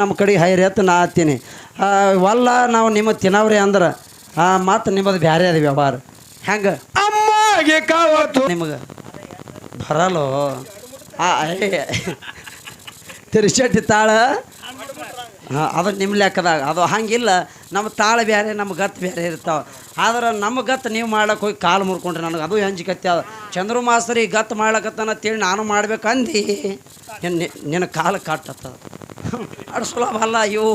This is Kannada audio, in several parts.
ನಮ್ಮ ಕಡೆ ಹೈರಿ ಅಂತ ನಾ ಹತ್ತೀನಿ. ವಲ್ಲ ನಾವು ನಿಮ್ಮ ತಿನ್ನವ್ರಿ ಅಂದ್ರೆ ಮತ್ತು ನಿಮ್ಮದು ಬ್ಯಾರೆ ಅದ ವ್ಯವಹಾರ. ಹೆಂಗೆ? ಅಮ್ಮಗೆ ಕಾವತ್ತು. ನಿಮಗೆ ಬರಲ್ಲೋ? ತಿರುಚಟ್ಟಿ ತಾಳ? ಹಾಂ ಅದು ನಿಮ್ಮ ಲೆಕ್ಕದಾಗ. ಅದು ಹಂಗಿಲ್ಲ. ನಮ್ಮ ತಾಳ ಬೇರೆ ನಮ್ಮ ಗತ್ತು ಬೇರೆ ಇರ್ತಾವೆ. ಆದ್ರೆ ನಮ್ಮ ಗತ್ತು ನೀವು ಮಾಡಕ್ಕೆ ಹೋಗಿ ಕಾಲು ಮುರ್ಕೊಂಡ್ರೆ ನನಗೆ. ಅದು ಹೆಂಜಿಕತ್ತೆ ಅದು. ಚಂದ್ರು ಮಾಸ್ತರಿ ಗತ್ತು ಮಾಡ್ಲಕತ್ತಾನ ಅಂತೇಳಿ ನಾನು ಮಾಡ್ಬೇಕಂದು. ನಿನ್ನ ನಿನ್ನ ಕಾಲು ಕಟ್ಟತ್ತ ಅಷ್ಟು ಸುಲಭ ಅಲ್ಲ ಇವು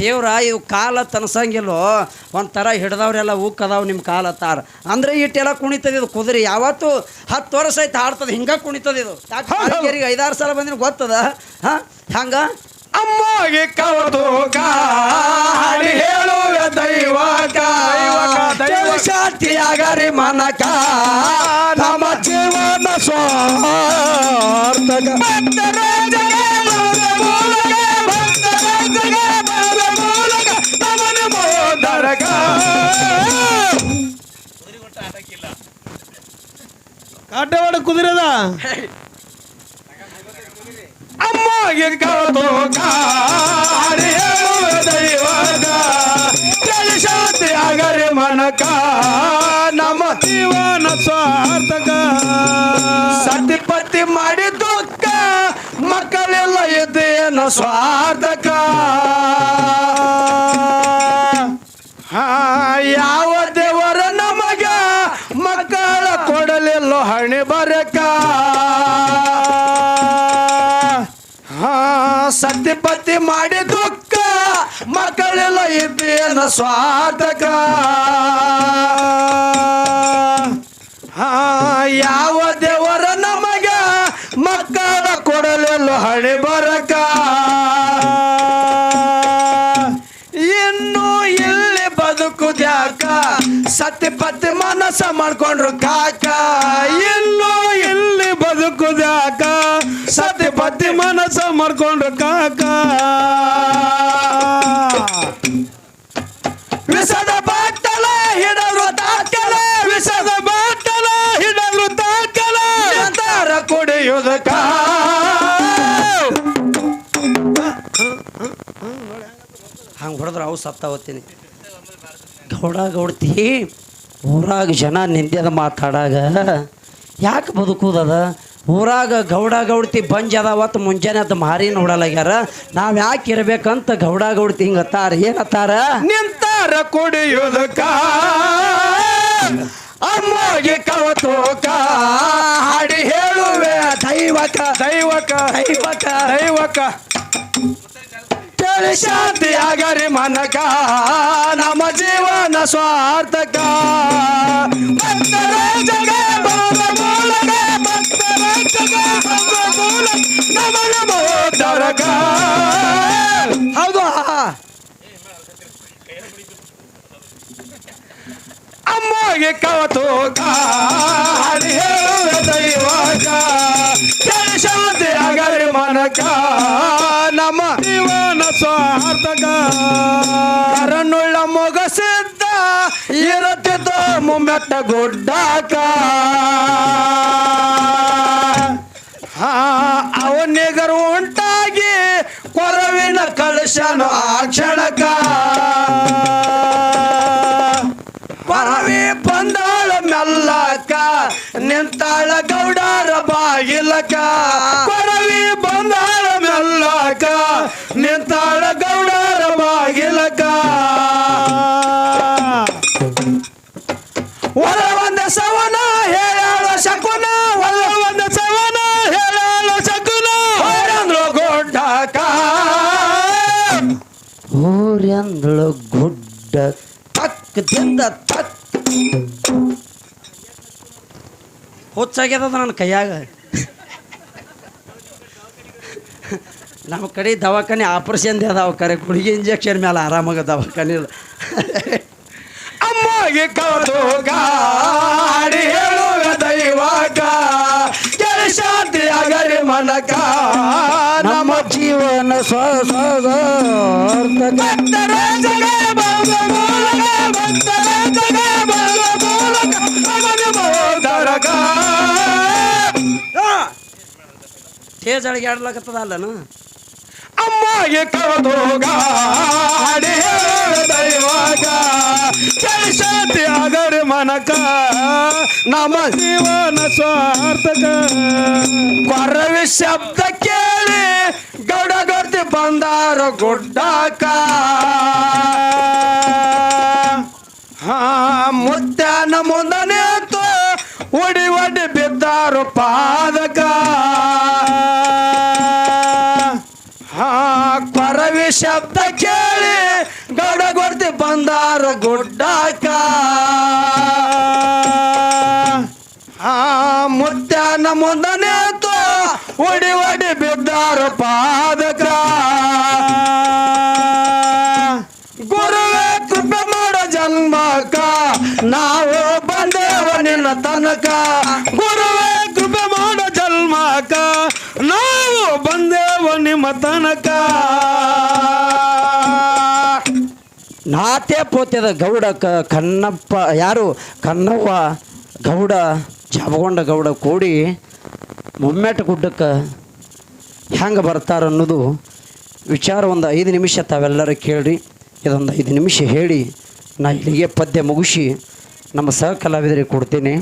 ದೇವ್ರ ಇವು ಕಾಲ ತನಸಂಗಿಲ್ಲೋ. ಒಂಥರ ಹಿಡ್ದವ್ರೆಲ್ಲ ಉಕ್ಕದಾವ್ ನಿಮ್ಮ ಕಾಲ ತಾರ. ಅಂದ್ರೆ ಇಟ್ಟೆಲ್ಲ ಕುಣಿತದ ಇದು ಕುದುರೆ ಯಾವತ್ತು ಹತ್ತು ವರ್ಷ ಆಯ್ತು ಆಡ್ತದೆ ಹಿಂಗೆ ಕುಣಿತದ ಇದು. ಯಾಕೆ ಐದಾರು ಸಲ ಬಂದಿನ ಗೊತ್ತದ? ಹಾಂ ಹಂಗೆ? ಅಮ್ಮಗೆ ಕವದು ಕಾಡಿ ಹೇಳುವ ದೈವಕ ಶಾಂತಿಯಾಗರಿ ಮನಕ ನಮ್ಮ ಜೀವನ ಸ್ವಾರ್ಥಕ. ಕಾಟವಾಡ ಕುದುರೆದ? ಅಮ್ಮಗೆ ಹೇಳುವ ದೈವಕ ಶಾಂತಿ ಆಗರೆ ಮನಕ ಸತಿಪತಿ ಮಾಡಿ ದುಃಖ ಮಕ್ಕಳೆಲ್ಲ ಇದ್ದೇನ ಸ್ವಾರ್ಥಕ. ಯಾವ ದೇವರ ನಮಗ ಮಕ್ಕಳ ಕೊಡಲಿಲ್ಲ ಹಣೆ ಬರಕ? ಹಾ ಸತಿಪತಿ ಮಾಡಿ ದುಃಖ, ಮಕ್ಕಳೆಲ್ಲ ಇದ್ದೇನು ಸ್ವಾರ್ಥಕ? ಹಾ, ಯಾವ ದೇವರ ನಮಗ ಮಕ್ಕಳ ಕೊಡಲೆಲ್ಲ ಹಣೆ ಬರಕ? ಸತ್ಯಪತಿ ಮನಸ್ಸ ಮಾಡ್ಕೊಂಡ್ರು ಕಾಕ. ಇಲ್ಲಿ ಬದುಕುದ್ಯಾಕ ಪತ್ತಿ ಮನಸ್ಸ ಮಾಡ್ಕೊಂಡ್ರು ಕಾಕ. ವಿಷದ ಬಾಟಲ ಹಿಡಲು ತಾಕಲ. ವಿಷದ ಬಾಟಲ ಹಿಡರು ತಾಕಲ. ಅಂತಾರ ಕುಡಿಯುವುದಕ್ಕ ಹಂಗೆ ಹೊಡೆದ್ರೆ ಅವು ಸತ್ತ ಹೋಗ್ತೀನಿ ಗೌಡ ಗೌಡ್ತಿ. ಊರಾಗ ಜನ ನಿಂದ್ಯದ ಮಾತಾಡಾಗ ಯಾಕೆ ಬದುಕುದದ? ಊರಾಗ ಗೌಡ ಗೌಡ್ತಿ ಬಂಜ್ ಅದಾವತ್ತು ಮುಂಜಾನೆ ಅದು ಮಾರಿ ನೋಡಲಾಗ್ಯಾರ. ನಾವು ಯಾಕೆ ಇರ್ಬೇಕಂತ ಗೌಡ ಗೌಡ್ತಿ ಹಿಂಗೆ ಅತ್ತಾರ ಏನತ್ತಾರ ನಿಂತಾರ ಕುಡಿಯುವುದಕ್ಕ ಅಮ್ಮಗೆ ಕವತೋಕ. ಹಾಡಿ ಹೇಳುವೆ ದೈವಕ. ದೈವಕ. ದೈವಕ. ದೈವಕ. ಕೇಳಿ ಶಾಂತಿ ಆಗರಿ ಮನಕ ನಮ್ಮ ಜೀವನ ಸ್ವಾರ್ಥಕ. ಭಕ್ತರ ಜಗ ಮೋದರಕ ಹೌದು ಅಮ್ಮಗೆ ಕವತು ಗುಡ್ಡಾಕ ಹಾ ಅವನಿಗರು ಉಂಟಾಗಿ ಕೊರವಿನ ಕಳಶನು ಆ ಕ್ಷಣಕ ಊರ್ಯಂದಳು ಗುಡ್ಡ ತಕ್ ತಕ್ಕದಿಂದ ತಕ್ ಹುಚ್ಚಾಗ್ಯದ ನನ್ನ ಕೈಯಾಗ. ನಮ್ಮ ಕಡೆ ದವಾಖಾನೆ ಆಪರೇಷನ್ ಅದಾವ ಕರೆ. ಗುಳಿಗೆ ಇಂಜೆಕ್ಷನ್ ಮೇಲೆ ಆರಾಮಾಗ ದವಾಖಾನೆ ಇಲ್ಲ. ಅಮ್ಮಗೆ ತೇಜ್ ಅಳಿಗೆ ಆಡ್ಲಕತ್ತದ ಅಲ್ಲನು? ಅಮ್ಮಗೆ ಕವದೋಗ ದೈವಾಗ ಶಾಂತಿ ಆಗರಿ ಮನಕ ನಮ್ಮ ಜೀವನ ಸ್ವಾರ್ಥಕ. ಕೊರವಿ ಶಬ್ದಕ್ಕೆ ಬಂದಾರ ಗುಡ್ಡಾಕ. ಮುದ್ದಾನ ಮುಂದನೆ ಮುಂದೆ ನಿಂತು ಉಡಿ ಒಡಿ ಬಿದ್ದಾರು ಪಾದಕ. ಹಾ ಕೊರವಿ ಶಬ್ದ ಕೇಳಿ ಗೌಡ ಗೊಡ್ತಿ ಬಂದಾರ ಗುಡ್ಡಾಕ. ಮುದ್ದಾನ ಮುಂದ ಒಡಿ ಒಡಿ ಬಿದ್ದಾರ ಪಾದಕ. ಗುರುವೇ, ಕೃಪೆ ಮಾಡೋ ಜನ್ಮಕ. ನಾವು ಬಂದೇವ ನಿನ್ನ ತನಕ. ಗುರುವೇ, ಕೃಪೆ ಮಾಡೋ ಜನ್ಮಕ. ನಾವು ಬಂದೇವ ನಿಮ್ಮ ತನಕ. ನಾತೆ ಪೋತ್ಯದ ಗೌಡ ಕನ್ನಪ್ಪ, ಯಾರು? ಕನ್ನವ್ವ ಗೌಡ ಜಾಬಗೊಂಡ ಗೌಡ ಕೂಡಿ ಮುಮ್ಮೆಟ ಗುಡ್ಡಕ್ಕೆ ಹೆಂಗೆ ಬರ್ತಾರ ಅನ್ನೋದು ವಿಚಾರ ಒಂದು ಐದು ನಿಮಿಷ ತಾವೆಲ್ಲರೂ ಕೇಳಿರಿ. ಇದೊಂದು ಐದು ನಿಮಿಷ ಹೇಳಿ ನಾ ಇಲ್ಲಿಗೆ ಪದ್ಯ ಮುಗಿಸಿ ನಮ್ಮ ಸಹ ಕಲಾವಿದರಿಗೆ ಕೊಡ್ತೀನಿ.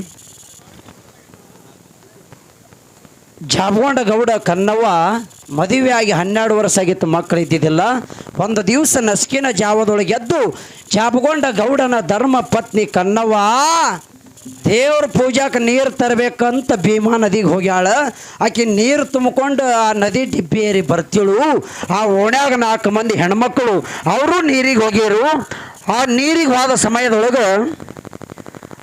ಜಾಬಗೊಂಡ ಗೌಡ ಕನ್ನವ್ವ ಮದುವೆಯಾಗಿ ಹನ್ನೆರಡು ವರ್ಷ ಆಗಿತ್ತು, ಮಕ್ಕಳು ಇದ್ದಿದ್ದಿಲ್ಲ. ಒಂದು ದಿವಸ ನಸ್ಕಿನ ಜಾವದೊಳಗೆ ಎದ್ದು ಜಾಬಗೊಂಡ ಗೌಡನ ಧರ್ಮ ಪತ್ನಿ ಕನ್ನವ್ವ ದೇವ್ರ ಪೂಜಾಕ್ಕೆ ನೀರು ತರಬೇಕಂತ ಭೀಮಾ ನದಿಗೆ ಹೋಗ್ಯಾಳ. ಆಕೆ ನೀರು ತುಂಬಿಕೊಂಡು ಆ ನದಿ ಡಿಬ್ಬಿ ಏರಿ ಬರ್ತಿಳು. ಆ ಓಣ್ಯಾಗ ನಾಲ್ಕು ಮಂದಿ ಹೆಣ್ಮಕ್ಳು, ಅವರು ನೀರಿಗೆ ಹೋಗ್ಯರು. ಆ ನೀರಿಗೆ ಹೋದ ಸಮಯದೊಳಗೆ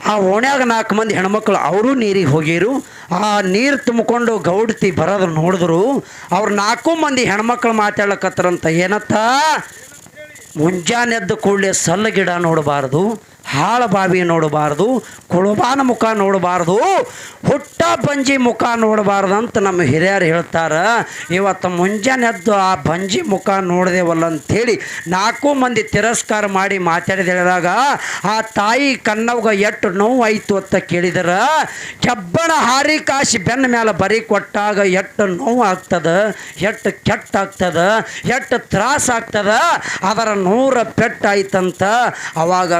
ಆ ಓಣ್ಯಾಗ ನಾಲ್ಕು ಮಂದಿ ಹೆಣ್ಮಕ್ಳು, ಅವರು ನೀರಿಗೆ ಹೋಗ್ಯರು. ಆ ನೀರು ತುಂಬಿಕೊಂಡು ಗೌಡತಿ ಬರೋದು ನೋಡಿದ್ರು. ಅವ್ರು ನಾಲ್ಕು ಮಂದಿ ಹೆಣ್ಮಕ್ಳು ಮಾತಾಡ್ಲಕತ್ರಂತ ಏನತ್ತ? ಮುಂಜಾನೆದ್ದು ಕೂಡಲೇ ಸಲ್ಲ ಗಿಡ ನೋಡಬಾರ್ದು. ಹಾಳ ಬಾವಿ ನೋಡಬಾರ್ದು ಕುಳುಬಾನ ಮುಖ ನೋಡಬಾರ್ದು, ಹುಟ್ಟ ಬಂಜಿ ಮುಖ ನೋಡಬಾರ್ದು ಅಂತ ನಮ್ಮ ಹಿರಿಯರು ಹೇಳ್ತಾರೆ. ಇವತ್ತು ಮುಂಜಾನೆ ಎದ್ದು ಆ ಬಂಜಿ ಮುಖ ನೋಡಿದೆವಲ್ಲ ಅಂಥೇಳಿ ನಾಲ್ಕು ಮಂದಿ ತಿರಸ್ಕಾರ ಮಾಡಿ ಮಾತಾಡಿದಾಗ ಆ ತಾಯಿ ಕಣ್ಣವ್ಗ ಎಷ್ಟು ನೋವು ಆಯಿತು ಅಂತ ಕೇಳಿದರ. ಕೆಬ್ಬಣ ಹಾರಿ ಕಾಶಿ ಬೆನ್ನ ಮೇಲೆ ಬರಿ ಕೊಟ್ಟಾಗ ಎಷ್ಟು ನೋವು ಆಗ್ತದ ಎಷ್ಟು ಕೆಟ್ಟ ಆಗ್ತದ ಎಷ್ಟು ತ್ರಾಸ ಆಗ್ತದ ಅದರ ನೂರ ಪೆಟ್ಟಾಯ್ತಂತ. ಅವಾಗ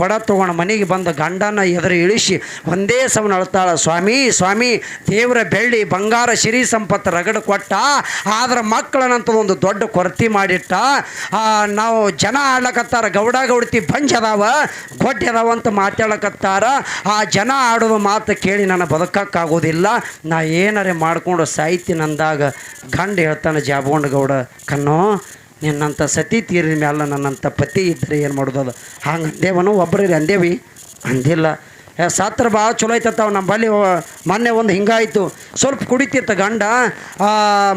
ಕೊಡ ತಗೊಂಡು ಮನೆಗೆ ಬಂದ ಗಂಡನ ಎದುರು ಇಳಿಸಿ, ಒಂದೇ ಸವನ ಅಳ್ತಾಳ, ಸ್ವಾಮಿ ಸ್ವಾಮಿ, ದೇವರ ಬೆಳ್ಳಿ, ಬಂಗಾರ, ಸಿರಿ ಸಂಪತ್ತು ರಗಡ ಕೊಟ್ಟ, ಆದ್ರೆ ಮಕ್ಕಳನ್ನಂತ ಒಂದು ದೊಡ್ಡ ಕೊರತೆ ಮಾಡಿಟ್ಟ. ನಾವು ಜನ ಆಡ್ಲಕತ್ತಾರ, ಗೌಡ ಗೌಡತಿ ಬಂಜ್ ಅದಾವ, ಗೊಡ್ಡೆ ಅಂತ ಮಾತಾಡಕತ್ತಾರ ಆ ಜನ ಆಡುವ ಮಾತು ಕೇಳಿ ನಾನು ಬದುಕಕ್ಕಾಗೋದಿಲ್ಲ. ನಾ ಏನಾರೇ ಮಾಡಿಕೊಂಡು ಸಾಯ್ತೀನಿ ನಂದಾಗ ಗಂಡ ಹೇಳ್ತಾನೆ ಜಾಬಗೊಂಡ ಗೌಡ, ಕಣ್ಣೋ ನಿನ್ನಂಥ ಸತಿ ತೀರಿದ ಮ್ಯಾಲ ನನ್ನಂಥ ಪತಿ ಇದ್ದರೆ ಏನು ಮಾಡೋದು ಹಂಗೆ ಅಂದೇವನು ಒಬ್ಬರಿಗೆ ಅಂದೇವಿ. ಅಂದಿಲ್ಲ. ಸಾತ್ರ ಭಾಳ ಚಲೋ ಐತತ್ತಾವ ನಮ್ಮ ಬಳಿ ಮೊನ್ನೆ ಒಂದು ಹಿಂಗಾಯಿತು. ಸ್ವಲ್ಪ ಕುಡಿತಿತ್ತು ಗಂಡ.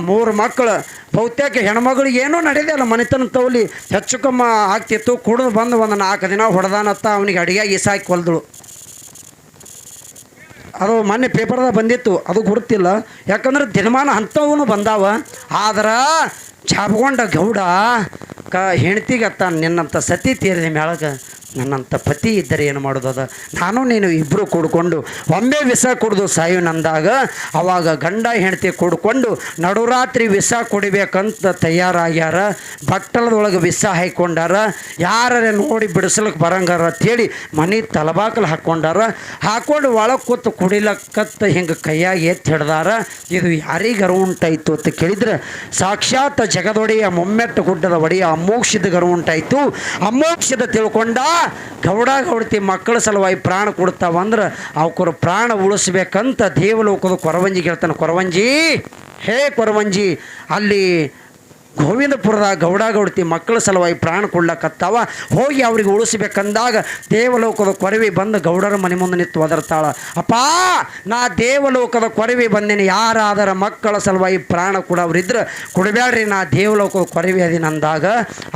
ಮೂರು ಮಕ್ಕಳು. ಬಹುತೇಕ ಹೆಣ್ಮಗಳಿಗೆ ಏನೂ ನಡೆದಿಲ್ಲ ಮನೆತನ ತೌಲಿ ಹೆಚ್ಚು ಕಮ್ಮ ಆಗ್ತಿತ್ತು. ಕುಡಿದು ಬಂದು ಒಂದು ನಾಲ್ಕು ದಿನ ಹೊಡೆದಾನತ್ತ ಅವನಿಗೆ ಅಡುಗೆ ಇಸಾಕಿ ಕೊಲ್ದಳು. ಅದು ಮೊನ್ನೆ ಪೇಪರ್ದಾಗ ಬಂದಿತ್ತು, ಅದು ಗುರುತಿಲ್ಲ. ಯಾಕಂದ್ರೆ ದಿನಮಾನ ಅಂಥವೂ ಬಂದಾವ. ಆದ್ರೆ ಛಾಪ್ಕೊಂಡ ಗೌಡ ಕ ಹೆಣ್ತಿಗತ್ತ ನಿನ್ನಂಥ ಸತಿ ತೀರಿದ ಮ್ಯಾಳಗ. ನನ್ನಂಥ ಪತಿ ಇದ್ದರೆ ಏನು ಮಾಡೋದದ ನಾನು ನೀನು ಇಬ್ಬರು ಕೂಡ್ಕೊಂಡು ಒಮ್ಮೆ ವಿಷ ಕುಡಿದು ಸಾಯು ನಂದಾಗ, ಅವಾಗ ಗಂಡ ಹೆಂಡತಿ ಕೂಡ್ಕೊಂಡು ನಡುರಾತ್ರಿ ವಿಷ ಕುಡಿಬೇಕಂತ ತಯಾರಾಗ್ಯಾರ. ಬಟ್ಟಲದೊಳಗೆ ವಿಷ ಹಾಯ್ಕೊಂಡಾರ. ಯಾರೇ ನೋಡಿ ಬಿಡಿಸ್ಲಿಕ್ಕೆ ಬರಂಗಾರ ಅಂತೇಳಿ ಮನೆ ತಲಬಾಕಲು ಹಾಕ್ಕೊಂಡಾರ. ಹಾಕ್ಕೊಂಡು ಒಳಗೆ ಕೂತು ಕುಡಿಲಕ್ಕತ್ತ ಹಿಂಗೆ ಕೈಯಾಗಿ ಎತ್ತಿ ಹಿಡ್ದಾರ. ಇದು ಯಾರಿಗಾರು ಉಂಟಾಯಿತು ಅಂತ ಕೇಳಿದ್ರೆ, ಸಾಕ್ಷಾತ್ ಜಗದೊಡೆಯ ಮೊಮ್ಮೆಟ್ಟು ಗುಡ್ಡದ ಒಡೆಯ ಅಮೋಕ್ಷದ ಗರು ಉಂಟಾಯಿತು ಅಮೋಕ್ಷದ ತಿಳ್ಕೊಂಡ ಗೌಡ ಗೌಡತಿ ಮಕ್ಕಳ ಸಲುವಾಗಿ ಪ್ರಾಣ ಕೊಡ್ತಾವಂದ್ರೆ ಅವಕ್ಕರ ಪ್ರಾಣ ಉಳಿಸ್ಬೇಕಂತ ದೇವಲೋಕದ ಕೊರವಂಜಿ ಹೇಳ್ತಾನೆ, ಕೊರವಂಜಿ, ಹೇ ಕೊರವಂಜಿ, ಅಲ್ಲಿ ಗೋವಿಂದಪುರದ ಗೌಡ ಗೌಡತಿ ಮಕ್ಕಳ ಸಲುವಾಗಿ ಪ್ರಾಣ ಕೊಡ್ಲಕ್ಕತ್ತಾವ ಹೋಗಿ ಅವ್ರಿಗೆ ಉಳಿಸ್ಬೇಕಂದಾಗ ದೇವಲೋಕದ ಕೊರವಿ ಬಂದು ಗೌಡರ ಮನೆ ಮುಂದೆ ನಿಂತು ಒದರ್ತಾಳ. ಅಪ್ಪಾ, ನಾ ದೇವಲೋಕದ ಕೊರವಿ ಬಂದೇನೆ, ಯಾರಾದರ ಮಕ್ಕಳ ಸಲುವಾಗಿ ಪ್ರಾಣ ಕೊಡೋರಿದ್ರೆ ಕೊಡಬೇಡ್ರಿ ನಾ ದೇವಲೋಕದ ಕೊರವಿ ಅದೀನಿ ಅಂದಾಗ.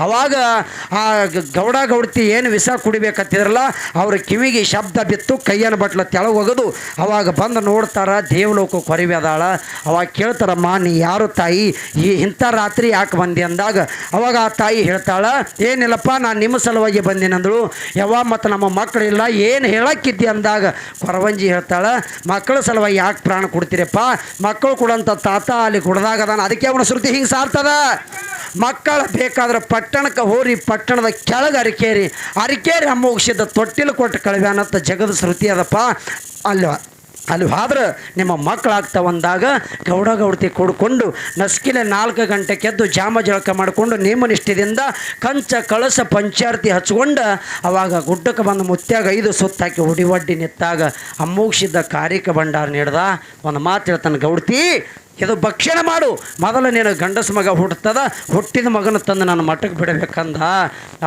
ಅವಾಗ ಆ ಗೌಡ ಗೌಡತಿ ಏನು ವಿಷ ಕುಡಿಬೇಕತ್ತಿದ್ರಲ್ಲ, ಅವ್ರ ಕಿವಿಗೆ ಶಬ್ದ ಬಿತ್ತು ಕೈಯನ್ನು ಬಟ್ಲ ಒಗೆದು ಅವಾಗ ಬಂದು ನೋಡ್ತಾರ ದೇವಲೋಕ ಕೊರವಿ ಅದಾಳ. ಅವಾಗ ಕೇಳ್ತಾರಮ್ಮ, ನೀ ಯಾರು ತಾಯಿ? ಈ ಇಂಥ ರಾತ್ರಿ ಯಾಕೆ ಬಂದಿ ಅಂದಾಗ ಅವಾಗ ಆ ತಾಯಿ ಹೇಳ್ತಾಳೆ, ಏನಿಲ್ಲಪ್ಪ, ನಾನು ನಿಮ್ಮ ಸಲುವಾಗಿ ಬಂದಿನಂದಳು. ಯಾವ ಮತ್ತು ನಮ್ಮ ಮಕ್ಕಳಿಲ್ಲ ಏನು ಹೇಳಕ್ಕಿದ್ದಿ? ಅಂದಾಗ ಕೊರವಂಜಿ ಹೇಳ್ತಾಳೆ ಮಕ್ಕಳ ಸಲುವಾಗಿ ಯಾಕೆ ಪ್ರಾಣ ಕೊಡ್ತೀರಪ್ಪ? ಮಕ್ಕಳು ಕೊಡೋಂಥ ತಾತ ಅಲ್ಲಿ ಕುಡ್ದಾಗ ಅದಾನ ಅದಕ್ಕೆ ಅವನ ಶ್ರುತಿ ಹಿಂಗೆ ಸಾರ್ತದ? ಮಕ್ಕಳ ಬೇಕಾದ್ರೆ ಪಟ್ಟಣಕ್ಕೆ ಹೋರಿ, ಪಟ್ಟಣದ ಕೆಳಗೆ ಅರಿಕೇರಿ. ಅರಿಕೇರಿ ಅಮ್ಮೋಗಿಸಿದ ತೊಟ್ಟಿಲು ಕೊಟ್ಟು ಕಳವ್ಯಾನತ್ತ ಜಗದ ಶ್ರುತಿ ಅದಪ್ಪ, ಅಲ್ವ? ಅಲ್ಲಿ ಆದ್ರೆ ನಿಮ್ಮ ಮಕ್ಕಳಾಗ್ತಾವಂದಾಗ ಗೌಡ ಗೌಡತಿ ಕೊಡ್ಕೊಂಡು ನಸ್ಕಿಲೆ ನಾಲ್ಕು ಗಂಟೆ ಕೆದ್ದು ಜಾಮ ಜಳಕ ಮಾಡಿಕೊಂಡು ನೇಮನಿಷ್ಠದಿಂದ ಕಂಚ ಕಳಸ ಪಂಚಾರತಿ ಹಚ್ಕೊಂಡು ಅವಾಗ ಗುಡ್ಡಕ್ಕೆ ಬಂದು ಮುತ್ಯಾಗ ಐದು ಸುತ್ತಾಕಿ ಹುಡಿವಡ್ಡಿ ನಿತ್ತಾಗ ಅಮ್ಮೋಗಿಸಿದ್ದ ಕಾರಿಕ ಭಂಡಾರ ನೀಡ್ದ. ಒಂದು ಮಾತು ಹೇಳ್ತಾನೆ ಗೌಡ್ತಿ ಇದು ಭಕ್ಷಣ ಮಾಡು. ಮೊದಲು ನೀನು ಗಂಡಸ ಮಗ ಹುಟ್ಟುತ್ತದ ಹುಟ್ಟಿದ ಮಗನ ತಂದು ನನ್ನ ಮಠಕ್ಕೆ ಬಿಡಬೇಕಂದ.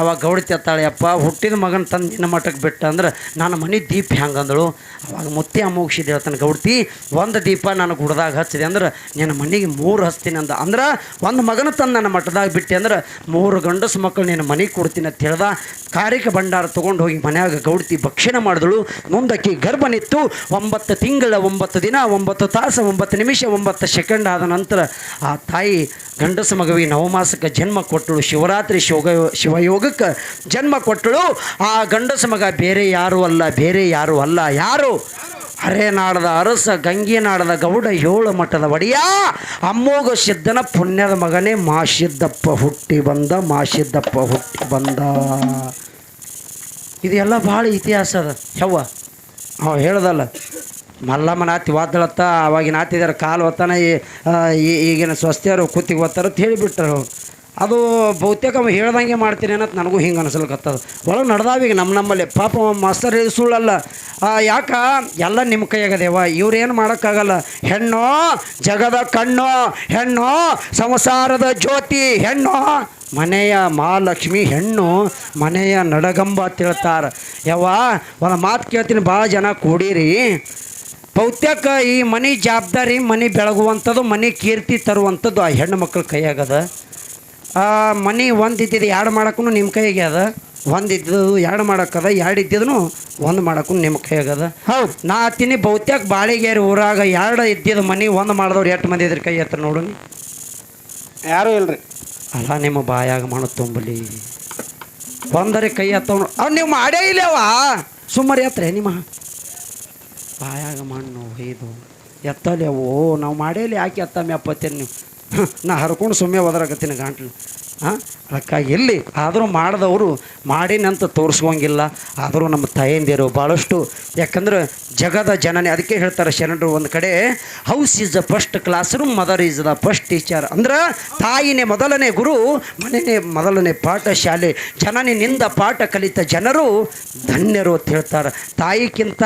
ಅವಾಗ ಗೌಡತಿ ಎತ್ತಾಳೆ ಅಪ್ಪ, ಹುಟ್ಟಿದ ಮಗನ ತಂದು ನಿನ್ನ ಮಠಕ್ಕೆ ಬಿಟ್ಟ ಅಂದ್ರೆ ನನ್ನ ಮನೆ ದೀಪ ಹೆಂಗಂದಳು? ಅವಾಗ ಮುತ್ತೆ ಅಮೋಕ್ಷಿ ಹೇಳ್ತಾನೆ, ಗೌಡ್ತಿ, ಒಂದು ದೀಪ ನಾನು ಗುಡ್ದಾಗ ಹಚ್ಚಿದೆ ಅಂದ್ರೆ ನಿನ್ನ ಮನೆಗೆ ಮೂರು ಹಚ್ತೀನಿ ಅಂದ. ಅಂದ್ರೆ ಒಂದು ಮಗನ ತಂದು ನನ್ನ ಮಠದಾಗ ಬಿಟ್ಟೆ ಅಂದ್ರೆ ಮೂರು ಗಂಡಸ ಮಕ್ಕಳು ನಿನ್ನ ಮನೆಗೆ ಕೊಡ್ತೀನಿ ಅಂತ ಹೇಳ್ದ. ಕಾರಿಕ ಭಂಡಾರ ತೊಗೊಂಡು ಹೋಗಿ ಮನೆಯಾಗ ಗೌಡ್ತಿ ಭಕ್ಷಣ ಮಾಡಿದಳು. ಮುಂದಕ್ಕೆ ಗರ್ಭನಿತ್ತು ಒಂಬತ್ತು ತಿಂಗಳ, ಒಂಬತ್ತು ದಿನ, ಒಂಬತ್ತು ತಾಸು, ಒಂಬತ್ತು ನಿಮಿಷ, ಒಂಬತ್ತು ಸೆಕೆಂಡ್ ಆದ ನಂತರ ಆ ತಾಯಿ ಗಂಡಸ ಮಗವಿ ನವಮಾಸಕ್ಕೆ ಜನ್ಮ ಕೊಟ್ಟಳು. ಶಿವರಾತ್ರಿ ಶಿವಗ ಶಿವಯೋಗಕ್ಕೆ ಜನ್ಮ ಕೊಟ್ಟಳು. ಆ ಗಂಡಸ ಮಗ ಬೇರೆ ಯಾರೂ ಅಲ್ಲ, ಬೇರೆ ಯಾರೂ ಅಲ್ಲ. ಯಾರು? ಹರೇನಾಡದ ಅರಸ ಗಂಗೆನಾಡದ ಗೌಡ ಏಳು ಮಠದ ಒಡೆಯ ಅಮ್ಮೋಗ ಸಿದ್ಧನ ಪುಣ್ಯದ ಮಗನೇ ಮಾಶಿದ್ದಪ್ಪ ಹುಟ್ಟಿ ಬಂದ ಮಾಶಿದ್ದಪ್ಪ ಹುಟ್ಟಿ ಬಂದ. ಇದೆಲ್ಲ ಭಾಳ ಇತಿಹಾಸ ಅದ. ಯವ್ವ ಹಾಂ ಹೇಳ್ದಲ್ಲ ಮಲ್ಲಮ್ಮ ಆತಿ ಒದ್ದಳತ್ತ, ಅವಾಗಿನ ಆತಿದ್ದಾರೆ ಕಾಲು ಈ- ಈಗಿನ ಸ್ವಸ್ಥರು ಕೂತಿಗೆ ಒತ್ತಾರ ಅಂತ ಹೇಳಿಬಿಟ್ರು. ಅದು ಬಹುತೇಕ ಹೇಳ್ದಂಗೆ ಮಾಡ್ತೀನಿ ಅನ್ನೋದು ನನಗೂ ಹಿಂಗೆ ಅನಿಸ್ಲಿಕ್ಕತ್ತದ ಒಳಗೆ ನಡ್ದಾವೀಗ ನಮ್ಮ ನಮ್ಮಲ್ಲಿ. ಪಾಪ ಮಾಸ್ತರ್ ಇದು ಸುಳ್ಳಲ್ಲ. ಯಾಕ? ಎಲ್ಲ ನಿಮ್ಮ ಕೈಯಾಗದೇವ. ಇವ್ರೇನು ಮಾಡೋಕ್ಕಾಗಲ್ಲ. ಹೆಣ್ಣು, ಜಗದ ಕಣ್ಣು, ಹೆಣ್ಣು, ಸಂಸಾರದ ಜ್ಯೋತಿ, ಹೆಣ್ಣು. ಮನೆಯ ಮಹಾಲಕ್ಷ್ಮಿ ಹೆಣ್ಣು ಮನೆಯ ನಡಗಂಬ ತಿಳ್ತಾರೆ ಯವ್ವ, ಒಂದು ಮಾತು ಕೇಳ್ತೀನಿ. ಭಾಳ ಜನ ಕೂಡಿರಿ. ಬಹುತೇಕ ಈ ಮನೆ ಜವಾಬ್ದಾರಿ ಮನೆ ಬೆಳಗುವಂಥದ್ದು ಮನೆ ಕೀರ್ತಿ ತರುವಂಥದ್ದು ಆ ಹೆಣ್ಣು ಮಕ್ಕಳ ಕೈಯಾಗದ. ಆ ಮನೆ ಒಂದು ಇದ್ದಿದ್ದು ಎರಡು ಮಾಡೋಕ್ಕೂ ನಿಮ್ಮ ಕೈಗೆ ಅದ. ಒಂದು ಇದ್ದದ್ದು ಎರಡು ಮಾಡೋಕ್ಕದ ಎರಡು ಇದ್ದಿದ್ದು ಒಂದು ಮಾಡೋಕ್ಕೂ ನಿಮ್ಮ ಕೈಯಾಗದ ಹೌದು. ನಾ ಹತ್ತೀನಿ ಬಹುತೇಕ ಬಾಳಿಗೇರಿ ಊರಾಗ ಎರಡು ಇದ್ದಿದ್ದು ಮನೆ ಒಂದು ಮಾಡಿದವ್ರು ಎಷ್ಟು ಮಂದಿ ಇದ್ರ ಕೈ ಹತ್ರ ನೋಡು ಯಾರೂ ಇಲ್ರಿ. ಅಲ್ಲ ನಿಮ್ಮ ಬಾಯಾಗ ಮಾಡೋ ತುಂಬಲಿ. ಒಂದರೆ ಕೈ ಹತ್ತವನು ಅವ್ರು ನೀವು ಮಾಡೇ ಇಲ್ಲವಾ? ಸುಮ್ಮರಿ ಎತ್ತರೆ ನಿಮ್ಮ. ಬಾಯಾಗ ಮಣ್ಣು ಇದು ಎತ್ತಲೆ ಓ, ನಾವು ಮಾಡೇಲಿ ಯಾಕೆ ಎತ್ತಮ್ಮೆ ಅಪ್ಪತ್ತೇನೆ ನೀವು. ನಾ ಹರ್ಕೊಂಡು ಸುಮ್ಮನೆ ಒದರಾಕತ್ತೀನಿ ಗಂಟ್ಲು. ಅದಕ್ಕಾಗಿ ಎಲ್ಲಿ ಆದರೂ ಮಾಡಿದವರು ಮಾಡಿನಂತ ತೋರಿಸ್ಕೊಂಗಿಲ್ಲ. ಆದರೂ ನಮ್ಮ ತಾಯಂದಿರು ಭಾಳಷ್ಟು ಯಾಕಂದ್ರೆ ಜಗದ ಜನನೇ, ಅದಕ್ಕೆ ಹೇಳ್ತಾರೆ ಶರಣರು ಒಂದು ಕಡೆ house is the first classroom mother is the first teacher ಅಂದ್ರೆ ತಾಯಿನೇ ಮೊದಲನೇ ಗುರು ಮನೆಯೇ ಮೊದಲನೇ ಪಾಠ ಶಾಲೆ ಜನನಿನಿಂದ ಪಾಠ ಕಲಿತ ಜನರು ಧನ್ಯರು ಅಂತ ಹೇಳ್ತಾರೆ. ತಾಯಿಗಿಂತ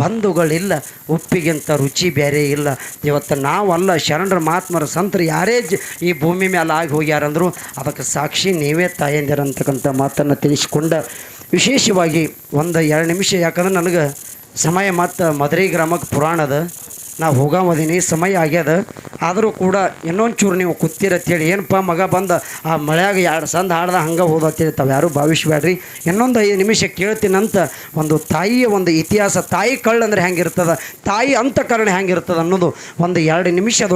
ಬಂಧುಗಳಿಲ್ಲ, ಉಪ್ಪಿಗಿಂತ ರುಚಿ ಬೇರೆ ಇಲ್ಲ. ಇವತ್ತು ನಾವಲ್ಲ ಶರಣರ, ಮಹಾತ್ಮರ, ಸಂತರು ಯಾರೇ ಈ ಭೂಮಿ ಮೇಲೆ ಆಗಿ ಹೋಗ್ಯಾರಂದ್ರು ಅದಕ್ಕೆ ಸಾಕ್ಷಿ ನೀವೇ ತಾಯಂದಿರಂತಕ್ಕಂಥ ಮಾತನ್ನು ತಿಳಿಸಿಕೊಂಡ ವಿಶೇಷವಾಗಿ ಒಂದು ಎರಡು ನಿಮಿಷ, ಯಾಕಂದ್ರೆ ನನಗೆ ಸಮಯ ಮತ್ತು ಮಧುರೈ ಗ್ರಾಮಕ್ಕೆ ಪುರಾಣದ ನಾವು ಹೋಗಾಮದೀನಿ ಸಮಯ ಆಗ್ಯದ. ಆದರೂ ಕೂಡ ಇನ್ನೊಂದು ಚೂರು ನೀವು ಕೂತಿರತ್ತೇಳಿ ಏನಪ್ಪ ಮಗ ಬಂದ, ಆ ಮಳೆಯಾಗ ಎರಡು ಸಂದ ಹಾಡ್ದ ಹಂಗೆ ಹೋದತ್ತೇಳಿ ತಾವು ಯಾರೂ ಭಾವಿಸಬೇಡ್ರಿ. ಇನ್ನೊಂದು ಐದು ನಿಮಿಷ ಕೇಳ್ತೀನಂತ ಒಂದು ತಾಯಿಯ ಒಂದು ಇತಿಹಾಸ, ತಾಯಿ ಕಳ್ಳು ಅಂದ್ರೆ ಹೆಂಗಿರ್ತದ, ತಾಯಿ ಅಂತಕರಣ ಹೆಂಗಿರ್ತದೆ ಅನ್ನೋದು ಒಂದು ಎರಡು ನಿಮಿಷದೊಳಗೆ